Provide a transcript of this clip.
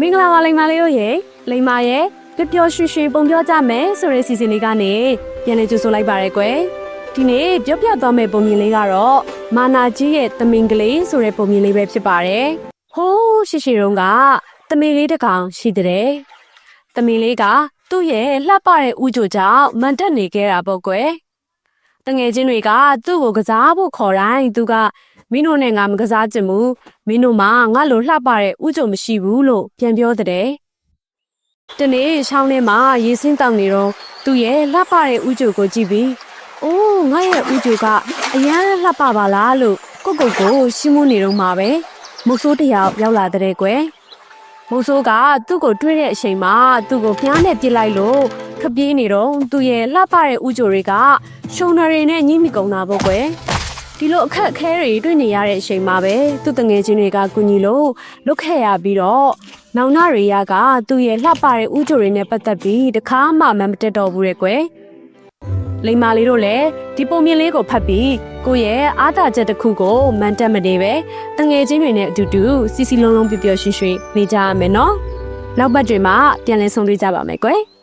မင်္ဂလာပါလိမ္မာလေးတို့ရေလိမ္မာရဲ့ပျော်ပျော်ရွှင်ရွှင်ပုံပြောကြမယ်ဆိုတဲ့စီစဉ်လေးကနေပြန်လည်ကြိုဆိုလိုက်ပါရယ်ကွယ်ဒီနေ့ပြောပြသွားမယ့်ပုံမြင်လေးကတော့မာနာကြီးရဲ့တမင်ကလေးဆိုတဲ့ပုံမြင်လေးပဲဖြစ်ပါတယ်ဟိုးရှိရှိတုန်းကတမင်လေးတစ်ကောင်ရှိတဲ့တမင်လေးကသူ့ရဲ့လှပတဲ့ဥကြိုကြောင့်မန်တက်နေခဲ့တာပေါ့ကွယ်တငယ်ချင်းတွေကသူ့ကိုကစားဖို့ခေါ်တိုင်းသူက မင်းတို့နဲ့ငါမကစားချင်ဘူးမင်းတို့မှငါလိုလှပတဲ့ဥကြိုမရှိဘူးလို့ပြန်ပြောတဲ့တနေ့ရှောင်းထဲမှာရေစင်းတောင်နေတော့သူ့ရဲ့လှပတဲ့ဥကြိုကိုကြည့်ပြီးအိုးငါရဲ့ဥကြိုကအရန်လှပပါလားလို့ကိုကိုကိုရှင်းမနေတော့မှာပဲမုတ်ဆိုးတယောက်ရောက်လာတဲ့ကွယ်မုတ်ဆိုးကသူ့ကိုတွေ့တဲ့အချိန်မှာသူ့ကိုဖျားနဲ့ပြစ်လိုက်လို့ခပြေးနေတော့သူ့ရဲ့လှပတဲ့ဥကြိုတွေကရှုံနရီနဲ့ညှိမိကုန်တာပေါ့ကွယ် ဒီလိုအခက်အခဲတွေတွေ့နေရတဲ့အချိန်မှာပဲသူ့တငယ်ချင်းတွေကကူညီလို့လွတ်ခဲ့ရပြီးတော့နောင်နာရီယာကသူ့ရဲ့လှပတဲ့ဥကြိုတွေနဲ့ပတ်သက်ပြီးတခါမှမမတက်တော့ဘူးတဲ့ကွယ်လိမ္မာလေးတို့လည်းဒီပုံမြင်လေးကိုဖတ်ပြီးကိုယ့်ရဲ့အားသာချက်တစ်ခုကိုမန်တက်မနေပဲတငယ်ချင်းတွေနဲ့အတူတူစီစီလုံးလုံးပျော်ပျော်ရွှင်ရွှင်နေကြရမယ်နော်နောက်ပတ်တွေမှာပြန်လည်ဆုံတွေ့ကြပါမယ်ကွယ်